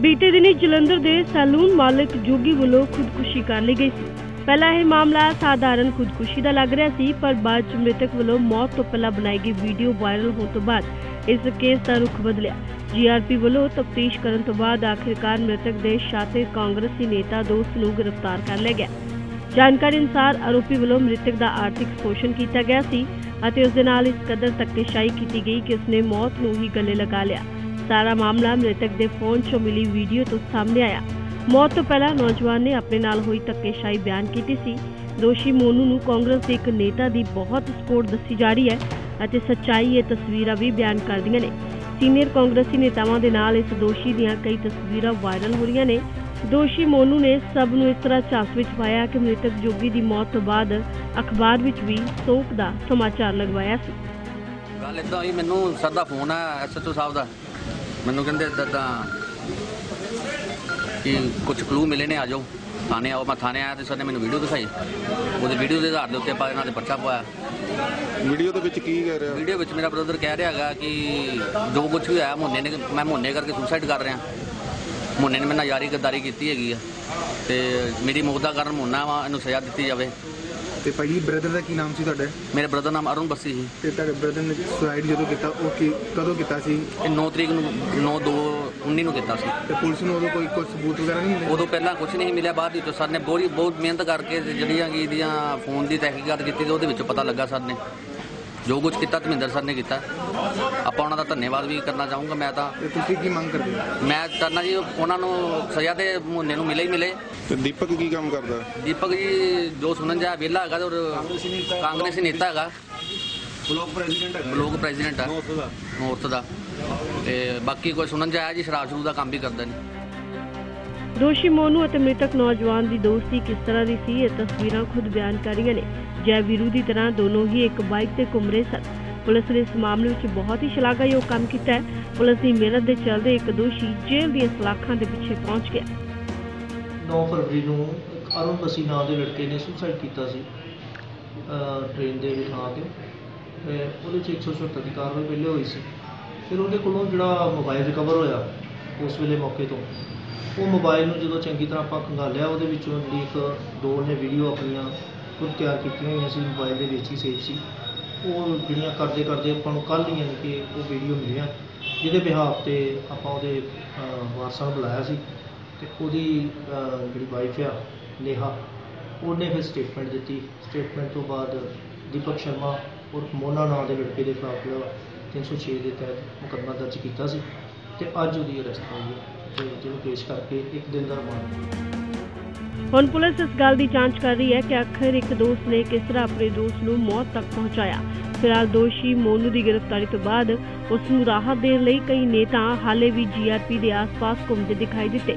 ਬੀਤੇ ਦਿਨੀ ਜਲੰਧਰ ਦੇ ਸੈਲੂਨ ਮਾਲਕ ਜੋਗੀ ਵੱਲੋਂ ਖੁਦਕੁਸ਼ੀ ਕਰ ਲਈ ਗਈ ਸੀ। ਪਹਿਲਾਂ ਇਹ ਮਾਮਲਾ ਸਾਧਾਰਨ ਖੁਦਕੁਸ਼ੀ ਦਾ ਲੱਗ ਰਿਹਾ ਸੀ, ਪਰ ਬਾਅਦ ਚ ਮ੍ਰਿਤਕ ਵੱਲੋਂ ਮੌਤ ਤੋਂ ਪਹਿਲਾਂ ਬਣਾਈ ਗਈ ਵੀਡੀਓ ਵਾਇਰਲ ਹੋਣ ਤੋਂ ਬਾਅਦ ਇਸ ਕੇਸ ਦਾ ਰੁਖ ਬਦਲਿਆ। ਜੀਆਰਪੀ ਵੱਲੋਂ ਤਫਤੀਸ਼ ਕਰਨ ਤੋਂ ਬਾਅਦ ਆਖਿਰਕਾਰ ਮ੍ਰਿਤਕ ਦੇ ਸ਼ਾਤਿਰ ਕਾਂਗਰਸੀ ਨੇਤਾ ਦੋਸਤ ਨੂੰ ਗ੍ਰਿਫਤਾਰ ਕਰ ਲਿਆ ਗਿਆ। ਜਾਣਕਾਰੀ ਅਨੁਸਾਰ ਆਰੋਪੀ ਵੱਲੋਂ ਮ੍ਰਿਤਕ ਦਾ ਆਰਥਿਕ ਸ਼ੋਸ਼ਣ ਕੀਤਾ ਗਿਆ ਸੀ ਅਤੇ ਉਸ ਦੇ ਨਾਲ ਇਸ ਕਦਰ ਧੱਕੇਸ਼ਾਹੀ ਕੀਤੀ ਗਈ ਕਿ ਉਸਨੇ ਮੌਤ ਨੂੰ ਹੀ ਗਲੇ ਲਗਾ ਲਿਆ। ਸਾਰਾ ਮਾਮਲਾ ਮ੍ਰਿਤਕ ਦੇ ਫੋਨ 'ਚੋਂ ਮਿਲੀ ਵੀਡੀਓ ਤੋਂ ਸਾਹਮਣੇ ਆਇਆ। ਮੌਤ ਤੋਂ ਪਹਿਲਾਂ ਨੌਜਵਾਨ ਨੇ ਆਪਣੇ ਨਾਲ ਹੋਈ ਧੱਕੇਸ਼ਾਹੀ ਬਿਆਨ ਕੀਤੀ ਸੀ। ਦੋਸ਼ੀ ਮੋਨੂ ਨੂੰ ਕਾਂਗਰਸ ਦੇ ਇੱਕ ਨੇਤਾ ਦੀ ਬਹੁਤ ਸਪੋਰਟ ਦੱਸੀ ਜਾ ਰਹੀ ਹੈ ਅਤੇ ਸੱਚਾਈ ਇਹ ਤਸਵੀਰਾਂ ਵੀ ਬਿਆਨ ਕਰਦੀਆਂ ਨੇ। ਸੀਨੀਅਰ ਕਾਂਗਰਸੀ ਨੇਤਾਵਾਂ ਦੇ ਨਾਲ ਇਸ ਦੋਸ਼ੀ ਦੀਆਂ ਕਈ ਤਸਵੀਰਾਂ ਵਾਇਰਲ ਹੋ ਰਹੀਆਂ ਨੇ। ਦੋਸ਼ੀ ਮੋਨੂ ਨੇ ਸਭ ਨੂੰ ਇਸ ਤਰ੍ਹਾਂ ਝਾਂਸ ਵਿੱਚ ਪਾਇਆ ਕਿ ਮ੍ਰਿਤਕ ਜੋਗੀ ਦੀ ਮੌਤ ਤੋਂ ਬਾਅਦ ਅਖਬਾਰ ਵਿੱਚ ਵੀ ਸੋਗ ਦਾ ਸਮਾਚਾਰ ਲਗਵਾਇਆ ਸੀ। ਗੱਲ ਇਦਾਂ ਹੋਈ, ਮੈਨੂੰ ਸਰ ਦਾ ਫੋਨ ਆ ਐਸਐਚਓ ਸਾਹਿਬ ਦਾ। ਮੈਨੂੰ ਕਹਿੰਦੇ ਏਦਾਂ ਏਦਾਂ ਕਿ ਕੁਝ ਕਲੂ ਮਿਲੇ ਨੇ ਆ ਜਾਓ। ਥਾਣੇ ਆਓ ਮੈਂ ਥਾਣੇ ਆਇਆ ਤੇ ਸਰ ਨੇ ਮੈਨੂੰ ਵੀਡੀਓ ਦਿਖਾਈ। ਉਹਦੇ ਵੀਡੀਓ ਦੇ ਆਧਾਰ ਦੇ ਉੱਤੇ ਆਪਾਂ ਇਹਨਾਂ ਦੇ ਪਰਚਾ ਪਾਇਆ ਵੀਡੀਓ ਦੇ ਵਿੱਚ ਕੀ ਕਹਿ ਰਿਹਾ? ਵੀਡੀਓ ਵਿੱਚ ਮੇਰਾ ਬ੍ਰਦਰ ਕਹਿ ਰਿਹਾ ਹੈਗਾ ਕਿ ਜੋ ਕੁਝ ਵੀ ਹੋਇਆ ਮੁੰਨੇ ਨੇ ਮੈਂ ਮੁੰਨੇ ਕਰਕੇ ਸੁਸਾਈਡ ਕਰ ਰਿਹਾ। ਮੁੰਨੇ ਨੇ ਮੇਰੇ ਨਾਲ ਯਾਰੀ ਗੱਦਾਰੀ ਕੀਤੀ ਹੈਗੀ ਆ। ਤੇ ਮੇਰੀ ਮੌਤ ਦਾ ਕਾਰਨ ਮੁੰਨਾ ਵਾ ਇਹਨੂੰ ਸਜ਼ਾ ਦਿੱਤੀ ਜਾਵੇ। ਤੇ ਭਾਈ ਬ੍ਰਦਰ ਦਾ ਕੀ ਨਾਮ ਸੀ ਤੁਹਾਡਾ? ਮੇਰੇ ਬ੍ਰਦਰ ਨਾਮ ਅਰੁਣ ਬੱਸੀ ਸੀ। ਤੇ ਤੁਹਾਡੇ ਬ੍ਰਦਰ ਨੇ ਸੁਸਾਈਡ ਜਦੋਂ ਕੀਤਾ ਉਹ ਕੀ ਕਦੋਂ ਕੀਤਾ ਸੀ? ਇਹ 9 ਤਰੀਕ ਨੂੰ 9 2 19 ਨੂੰ ਕੀਤਾ ਸੀ। ਤੇ ਪੁਲਿਸ ਨੂੰ ਉਦੋਂ ਕੋਈ ਕੋਈ ਸਬੂਤ ਵਗੈਰਾ ਨਹੀਂ ਮਿਲੇ ਉਦੋਂ ਪਹਿਲਾਂ ਕੁਝ ਨਹੀਂ ਮਿਲਿਆ ਬਾਅਦ ਵਿੱਚ ਸਰ ਨੇ ਬਹੁਤ ਬਹੁਤ ਮਿਹਨਤ ਕਰਕੇ ਜਿਹੜੀਆਂ ਕਿ ਇਹਦੀਆਂ ਫੋਨ ਦੀ ਤਹਿਕੀਕਾਤ ਕੀਤੀ ਤੇ ਉਹਦੇ ਵਿੱਚੋਂ ਪਤਾ ਲੱਗਾ ਸਰ ਨੇ। ਜੋ ਕੁਝ ਕੀਤਾ ਧਰਮਿੰਦਰ ਸਰ ਨੇ ਕੀਤਾ। ਆਪਾਂ ਉਹਨਾਂ ਦਾ ਧੰਨਵਾਦ ਵੀ ਕਰਨਾ ਚਾਹੂੰਗਾ ਮੈਂ ਤਾਂ ਤੇ ਤੁਸੀਂ ਕੀ ਮੰਗ ਕਰਦੇ ਹੋ? ਮੈਂ ਕਰਨਾ ਜੀ ਉਹਨਾਂ ਨੂੰ ਸਜ਼ਾ ਤੇ ਮੁੰਨੇ ਨੂੰ ਮਿਲੇ ਹੀ ਮਿਲੇ। ਤੇ ਦੀਪਕ ਕੀ ਕੰਮ ਕਰਦਾ? ਦੀਪਕ ਜੀ ਜੋ ਸੁਣਨ ਜਾ ਵਿਹਲਾ ਹੈਗਾ ਤੇ ਔਰ ਕਾਂਗਰਸੀ ਨੇਤਾ ਹੈਗਾ। ਬਲਾਕ ਪ੍ਰੈਜ਼ੀਡੈਂਟ ਹੈ ਬਲੋਕ ਪ੍ਰੈਜ਼ੀਡੈਂਟ ਆ। ਦਾ। ਨੌਰਥ ਦਾ। ਤੇ ਬਾਕੀ ਕੋਈ ਸੁਣਨ ਆਇਆ ਜੀ ਸ਼ਰਾਬ ਸ਼ਰੂਬ ਦਾ ਕੰਮ ਵੀ ਕਰਦੇ ਨੇ। ਦੋਸ਼ੀ ਮੋਨੂ ਅਤੇ ਮ੍ਰਿਤਕ ਨੌਜਵਾਨ ਦੀ ਦੋਸਤੀ ਕਿਸ ਤਰ੍ਹਾਂ ਦੀ ਸੀ ਇਹ ਤਸਵੀਰਾਂ ਖੁਦ ਬਿਆਨ ਕਰ ਰਹੀਆਂ ਨੇ। ਜੈ ਵੀਰੂ ਦੀ ਤਰ੍ਹਾਂ ਦੋਨੋਂ ਹੀ ਇੱਕ ਬਾਈਕ ਤੇ ਘੁੰਮ ਰਹੇ ਸਨ। ਪੁਲਿਸ ਨੇ ਇਸ ਮਾਮਲੇ ਵਿੱਚ ਬਹੁਤ ਹੀ ਸ਼ਲਾਘਾਯੋਗ ਕੰਮ ਕੀਤਾ ਹੈ। ਪੁਲਿਸ ਦੀ ਮਿਹਨਤ ਦੇ ਚੱਲਦੇ ਇੱਕ ਦੋਸ਼ੀ ਜੇਲ੍ਹ ਦੀਆਂ ਸਲਾਖਾਂ ਦੇ ਪਿੱਛੇ ਪਹੁੰਚ ਗਿਆ 9 ਫਰਵਰੀ ਨੂੰ ਇੱਕ ਅਰੁਣ ਬਸੀ ਨਾਂ ਦੇ ਲੜਕੇ ਨੇ ਸੁਸਾਈਡ ਕੀਤਾ ਸੀ ਟ੍ਰੇਨ ਦੇ ਬਿਠਾ ਕੇ ਤੇ। ਉਹਦੇ 'ਚ 177 ਦੀ ਕਾਰਵਾਈ ਪਹਿਲੇ ਹੋਈ ਸੀ। ਫਿਰ ਉਹਦੇ ਕੋਲੋਂ ਜਿਹੜਾ ਮੋਬਾਈਲ ਰਿਕਵਰ ਹੋਇਆ ਉਸ ਵੇਲੇ ਮੌਕੇ ਤੋਂ, ਉਹ ਮੋਬਾਈਲ ਨੂੰ ਜਦੋਂ ਚੰਗੀ ਤਰ੍ਹਾਂ ਆਪਾਂ ਖੰਗਾਲਿਆ, ਉਹਦੇ ਵਿੱਚੋਂ ਜਿਹੜੀ ਇੱਕ ਦੋ ਨੇ ਵੀਡੀਓ ਆਪਣੀਆਂ ਖੁਦ ਤਿਆਰ ਕੀਤੀਆਂ ਹੋਈਆਂ ਸੀ ਮੋਬਾਈਲ ਦੇ ਵਿੱਚ ਹੀ ਸੇਵ ਸੀ। ਉਹ ਜਿਹੜੀਆਂ ਕਰਦੇ ਕਰਦੇ ਆਪਾਂ ਨੂੰ ਕੱਲ੍ਹ ਹੀ ਯਾਨੀ ਕਿ ਉਹ ਵੀਡੀਓ ਮਿਲੀਆਂ, ਜਿਹਦੇ ਬਿਹਾਫ ਤੇ ਆਪਾਂ ਉਹਦੇ ਵਾਰਸਾਂ ਨੂੰ ਬੁਲਾਇਆ ਸੀ। ਤੇ ਉਹਦੀ ਅਹ, ਜਿਹੜੀ ਵਾਈਫ ਆ ਨੇਹਾ ਉਹਨੇ ਫਿਰ ਸਟੇਟਮੈਂਟ ਦਿੱਤੀ। ਸਟੇਟਮੈਂਟ ਤੋਂ ਬਾਅਦ ਦੀਪਕ ਸ਼ਰਮਾ ਔਰ ਮੋਨਾ ਨਾਂ ਦੇ ਲੜਕੇ ਦੇ ਖਿਲਾਫ ਜਿਹੜਾ 306 ਦੇ ਤਹਿਤ ਮੁਕੱਦਮਾ ਦਰਜ ਕੀਤਾ ਸੀ ਤੇ ਅੱਜ ਉਹਦੀ ਅਰੈਸਟ ਹੋਈ ਹੈ ਤੇ ਜਿਹਨੂੰ ਪੇਸ਼ ਕਰਕੇ ਇੱਕ ਦਿਨ ਦਾ ਰਿਮਾਂਡ ਹੁਣ ਪੁਲਿਸ ਇਸ ਗੱਲ ਦੀ ਜਾਂਚ ਕਰ ਰਹੀ ਹੈ ਕਿ ਆਖਰ ਇੱਕ ਦੋਸਤ ਨੇ ਕਿਸ ਤਰ੍ਹਾਂ ਆਪਣੇ ਦੋਸਤ ਨੂੰ ਮੌਤ ਤੱਕ ਪਹੁੰਚਾਇਆ। ਫਿਲਹਾਲ ਦੋਸ਼ੀ ਮੋਨੂ ਦੀ ਗ੍ਰਿਫਤਾਰੀ ਤੋਂ ਬਾਅਦ ਉਸ ਨੂੰ ਰਾਹਤ ਦੇਣ ਲਈ ਕਈ ਨੇਤਾ ਹਾਲੇ ਵੀ ਜੀਆਰਪੀ ਦੇ ਆਸ-ਪਾਸ ਘੁੰਮਦੇ ਦਿਖਾਈ ਦਿੱਤੇ।